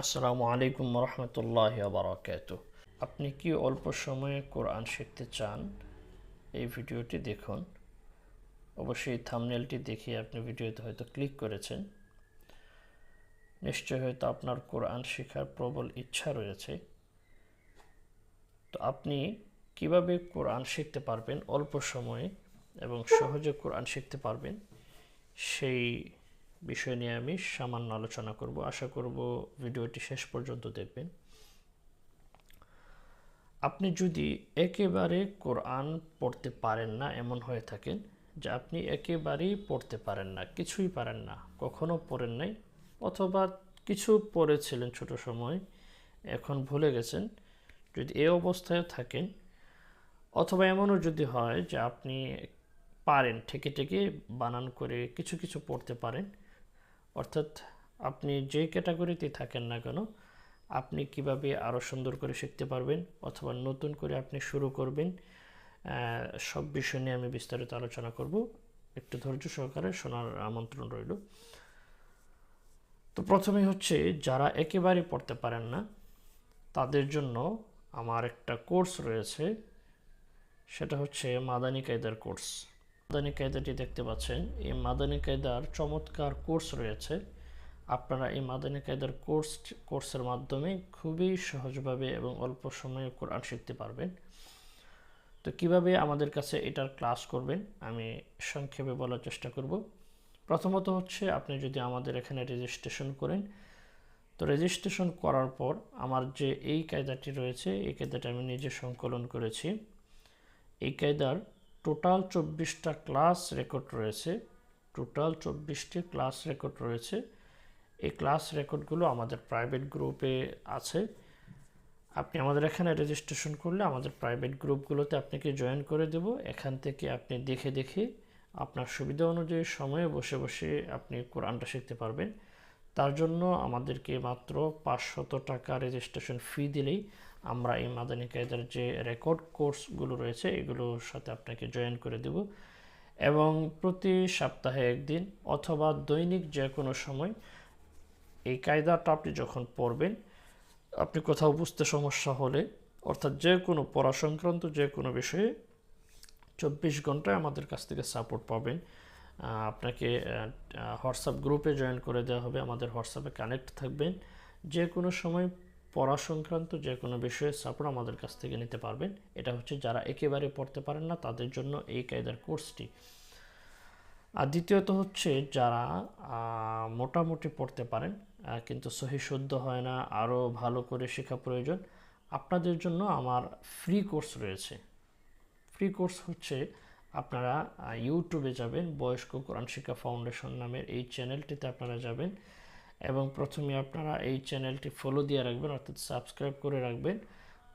আসসালামু আলাইকুম রহমতুল্লাহ বারাকাত আপনি কি অল্প সময়ে কোরআন শিখতে চান? এই ভিডিওটি দেখুন। অবশ্যই থামনেলটি দেখে আপনি ভিডিওতে হয়তো ক্লিক করেছেন। নিশ্চয় হয়তো আপনার কোরআন শেখার প্রবল ইচ্ছা রয়েছে। তো আপনি কীভাবে কোরআন শিখতে পারবেন অল্প সময়ে এবং সহজে কোরআন শিখতে পারবেন, সেই বিষয় নিয়ে আমি সামান্য আলোচনা করব। আশা করব ভিডিওটি শেষ পর্যন্ত দেখবেন। আপনি যদি একেবারে কোরআন পড়তে পারেন না, এমন হয়ে থাকেন যে আপনি একেবারেই পড়তে পারেন না, কিছুই পারেন না, কখনো পড়েন নাই, অথবা কিছু পড়েছিলেন ছোট সময়, এখন ভুলে গেছেন, যদি এ অবস্থায় থাকেন, অথবা এমনও যদি হয় যে আপনি পারেন, ঠেকে ঠেকে বানান করে কিছু কিছু পড়তে পারেন অর্থাৎ আপনি যে ক্যাটাগরিতে থাকেন না কেন, আপনি কীভাবে আরও সুন্দর করে শিখতে পারবেন অথবা নতুন করে আপনি শুরু করবেন সব বিষয় নিয়ে আমি বিস্তারিত আলোচনা করব। একটু ধৈর্য সহকারে শোনার আমন্ত্রণ রইল। তো প্রথমে হচ্ছে, যারা একেবারে পড়তে পারেন না, তাদের জন্য আমার একটা কোর্স রয়েছে, সেটা হচ্ছে মাদানী কায়দার কোর্স। মাদানী কায়দাটি দেখতে পাচ্ছেন। এই মাদানী কায়দার চমৎকার কোর্স রয়েছে। আপনারা এই মাদানী কায়দার কোর্স, কোর্সের মাধ্যমে খুবই সহজভাবে এবং অল্প সময়ে কোরআন শিখতে পারবেন। তো কীভাবে আমাদের কাছে এটার ক্লাস করবেন, আমি সংক্ষেপে বলার চেষ্টা করব। প্রথমত হচ্ছে, আপনি যদি আমাদের এখানে রেজিস্ট্রেশন করেন, তো রেজিস্ট্রেশন করার পর আমার যে এই কায়দাটি রয়েছে, এই কায়দাটা আমি নিজে সংকলন করেছি। এই কায়দার টোটাল চব্বিশটা ক্লাস রেকর্ড রয়েছে, টোটাল চব্বিশটি ক্লাস রেকর্ড রয়েছে। এই ক্লাস রেকর্ডগুলো আমাদের প্রাইভেট গ্রুপে আছে। আপনি আমাদের এখানে রেজিস্ট্রেশন করলে আমাদের প্রাইভেট গ্রুপগুলোতে আপনাকে জয়েন করে দেব। এখান থেকে আপনি দেখে দেখে আপনার সুবিধা অনুযায়ী সময়ে বসে বসে আপনি কোরআনটা শিখতে পারবেন। তার জন্য আমাদেরকে মাত্র পাঁচশত টাকা রেজিস্ট্রেশন ফি দিলেই আমরা এই মাদানী কায়দার যে রেকর্ড কোর্সগুলো রয়েছে, এগুলোর সাথে আপনাকে জয়েন করে দেব। এবং প্রতি সপ্তাহে একদিন অথবা দৈনিক যে কোনো সময় এই কায়দাটা আপনি যখন পড়বেন, আপনি কোথাও বুঝতে সমস্যা হলে, অর্থাৎ যে কোনো পড়া সংক্রান্ত যে কোনো বিষয়ে চব্বিশ ঘন্টায় আমাদের কাছ থেকে সাপোর্ট পাবেন। আপনাকে হোয়াটসঅ্যাপ গ্রুপে জয়েন করে দেওয়া হবে। আমাদের হোয়াটসঅ্যাপে কানেক্ট থাকবেন। যে কোনো সময় পড়া সংক্রান্ত যে কোনো বিষয়ে সাপোর্ট আমাদের কাছ থেকে নিতে পারবেন। এটা হচ্ছে যারা একেবারে পড়তে পারেন না, তাদের জন্য এই কায়দার কোর্সটি। আর দ্বিতীয়ত হচ্ছে যারা মোটামুটি পড়তে পারেন কিন্তু সহি শুদ্ধ হয় না, আরও ভালো করে শেখা প্রয়োজন, আপনাদের জন্য আমার ফ্রি কোর্স রয়েছে। ফ্রি কোর্স হচ্ছে আপনারা ইউটিউবে যাবেন, বয়স্ক কোরআন শিক্ষা ফাউন্ডেশন নামের এই চ্যানেলটিতে আপনারা যাবেন এবং প্রথমে আপনারা এই চ্যানেলটি ফলো দিয়ে রাখবেন, অর্থাৎ সাবস্ক্রাইব করে রাখবেন।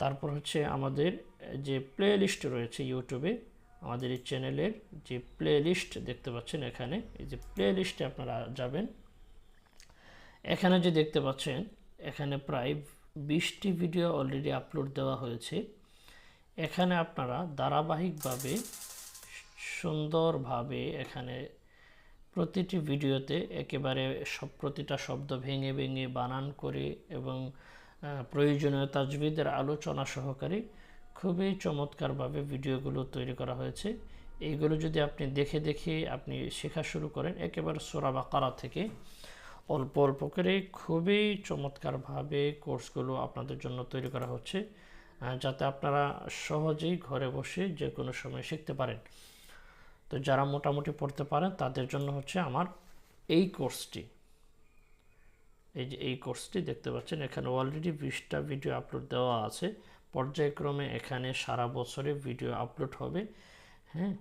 তারপর হচ্ছে আমাদের যে প্লে লিস্ট রয়েছে ইউটিউবে আমাদের এই চ্যানেলের যে প্লে লিস্ট দেখতে পাচ্ছেন এখানে, এই যে প্লে লিস্টে আপনারা যাবেন। এখানে যে দেখতে পাচ্ছেন, এখানে প্রায় বিশটি ভিডিও অলরেডি আপলোড দেওয়া হয়েছে। এখানে আপনারা ধারাবাহিকভাবে সুন্দরভাবে এখানে প্রতিটি ভিডিওতে একেবারে সব প্রতিটা শব্দ ভেঙে ভেঙে বানান করে এবং প্রয়োজনীয় তাজবিদের আলোচনা সহকারে খুবই চমৎকারভাবে ভিডিওগুলো তৈরি করা হয়েছে। এইগুলো যদি আপনি দেখে দেখে আপনি শেখা শুরু করেন, একেবারে সোরা বাকারা থেকে অল্প অল্প করে খুবই চমৎকারভাবে কোর্সগুলো আপনাদের জন্য তৈরি করা হচ্ছে যাতে আপনারা সহজেই ঘরে বসে যে কোনো সময় শিখতে পারেন। তো যারা মোটামুটি পড়তে পারেন, তাদের জন্য হচ্ছে আমার এই কোর্সটি। এই যে এই কোর্সটি দেখতে পাচ্ছেন, এখানে অলরেডি বিশটা ভিডিও আপলোড দেওয়া আছে। পর্যায়ক্রমে এখানে সারা বছরে ভিডিও আপলোড হবে। হ্যাঁ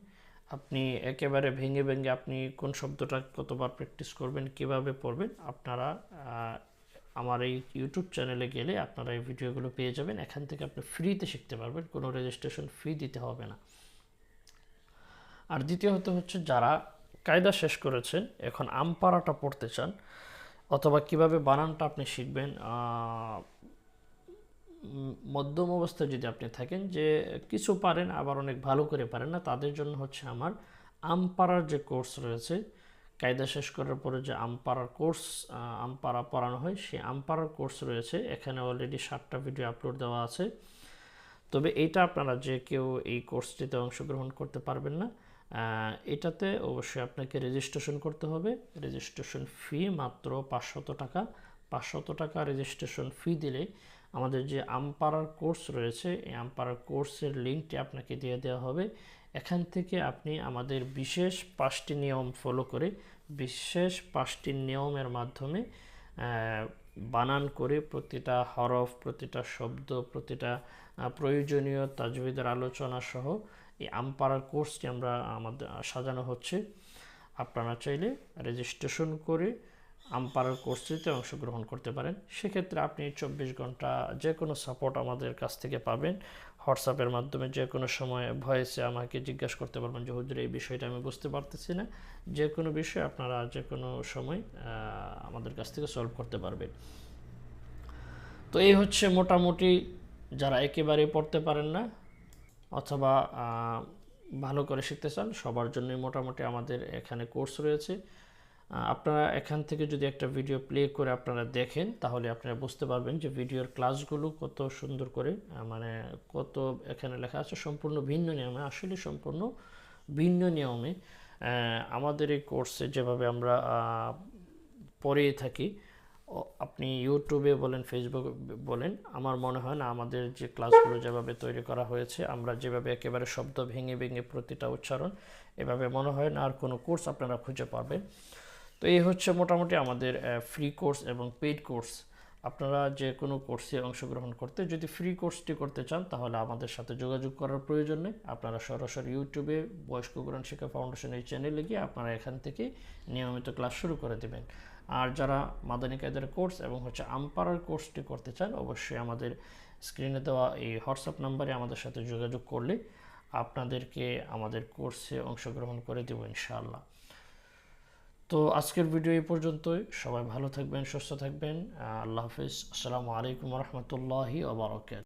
আপনি একেবারে ভেঙে ভেঙে আপনি কোন শব্দটা কতবার প্র্যাকটিস করবেন, কীভাবে পড়বেন, আপনারা আমার এই ইউটিউব চ্যানেলে গেলে আপনারা এই ভিডিওগুলো পেয়ে যাবেন। এখান থেকে আপনি ফ্রিতে শিখতে পারবেন, কোনো রেজিস্ট্রেশন ফি দিতে হবে না। আর দ্বিতীয়ত হচ্ছে যারা কায়দা শেষ করেছেন, এখন আমপারাটা পড়তে চান, অথবা কীভাবে বানানটা আপনি শিখবেন মধ্যম অবস্থায় যদি আপনি থাকেন যে কিছু পারেন আবার অনেক ভালো করে পারেন না, তাদের জন্য হচ্ছে আমার আমপারার যে কোর্স রয়েছে, কায়দা শেষ করার পরে যে আমপাড়ার কোর্স আমপাড়া পড়ানো হয়, সেই আমপাড়ার কোর্স রয়েছে, এখানে অলরেডি সাতটা ভিডিও আপলোড দেওয়া আছে। তবে এইটা আপনারা যে কেউ এই কোর্সটিতে অংশগ্রহণ করতে পারবেন না। এটাতে অবশ্যই আপনাকে রেজিস্ট্রেশন করতে হবে। রেজিস্ট্রেশন ফি মাত্র পাঁচশত টাকা। পাঁচশত টাকা রেজিস্ট্রেশন ফি দিলে আমাদের যে আমপাড়ার কোর্স রয়েছে, এই আমপাড়ার কোর্সের লিঙ্কটি আপনাকে দিয়ে দেওয়া হবে। এখান থেকে আপনি আমাদের বিশেষ পাঁচটি নিয়ম ফলো করে, বিশেষ পাঁচটি নিয়মের মাধ্যমে বানান করে প্রতিটা হরফ, প্রতিটা শব্দ, প্রতিটা প্রয়োজনীয় তাজবিদের আলোচনা সহ এই আমপাড়ার কোর্সটি আমরা আমাদের সাজানো হচ্ছে। আপনারা চাইলে রেজিস্ট্রেশন করে আমপাড়ার কোর্সটিতে অংশগ্রহণ করতে পারেন। সেক্ষেত্রে আপনি চব্বিশ ঘণ্টা যে কোনো সাপোর্ট আমাদের কাছ থেকে পাবেন। হোয়াটসঅ্যাপের মাধ্যমে যে কোনো সময় ভয়েসে আমাকে জিজ্ঞাসা করতে পারবেন যে, হুজুর, এই বিষয়টা আমি বুঝতে পারতেছি না। যে কোনো বিষয় আপনারা যে কোনো সময় আমাদের কাছ থেকে সলভ করতে পারবেন। তো এই হচ্ছে মোটামুটি যারা একেবারে পড়তে পারেন না অথবা ভালো করে শিখতে চান, সবার জন্যই মোটামুটি আমাদের এখানে কোর্স রয়েছে। আপনারা এখান থেকে যদি একটা ভিডিও প্লে করে আপনারা দেখেন, তাহলে আপনারা বুঝতে পারবেন যে ভিডিওর ক্লাসগুলো কত সুন্দর করে মানে কত এখানে লেখা আছে, সম্পূর্ণ ভিন্ন নিয়মে, আসলে সম্পূর্ণ ভিন্ন নিয়মে আমাদের এই কোর্সে যেভাবে আমরা পড়িয়ে থাকি আপনি ইউটিউবে বলেন, ফেসবুকে বলেন, আমার মনে হয় না আমাদের যে ক্লাসগুলো যেভাবে তৈরি করা হয়েছে, আমরা যেভাবে একেবারে শব্দ ভেঙে ভেঙে প্রতিটা উচ্চারণ, এভাবে মনে হয় না আর কোনো কোর্স আপনারা খুঁজে পাবেন। তো এই হচ্ছে মোটামুটি আমাদের ফ্রি কোর্স এবং পেইড কোর্স আপনারা যে কোনো কোর্সে অংশগ্রহণ করতে, যদি ফ্রি কোর্সটি করতে চান, তাহলে আমাদের সাথে যোগাযোগ করার প্রয়োজন নেই। আপনারা সরাসরি ইউটিউবে বয়স্ক কোরআন শিক্ষা ফাউন্ডেশন এই চ্যানেলে গিয়ে আপনারা এখান থেকে নিয়মিত ক্লাস শুরু করে দেবেন। আর যারা মাদানী কায়দার কোর্স এবং হচ্ছে আমপাড়ার কোর্সটি করতে চান, অবশ্যই আমাদের স্ক্রিনে দেওয়া এই হোয়াটসঅ্যাপ নাম্বারে আমাদের সাথে যোগাযোগ করলে আপনাদেরকে আমাদের কোর্সে অংশগ্রহণ করে দেবো ইনশাআল্লাহ। তো আজকের ভিডিও এই পর্যন্তই। সবাই ভালো থাকবেন, সুস্থ থাকবেন। আল্লাহ হাফিজ। আসসালামু আলাইকুম রহমতুল্লাহি ওবরাকাত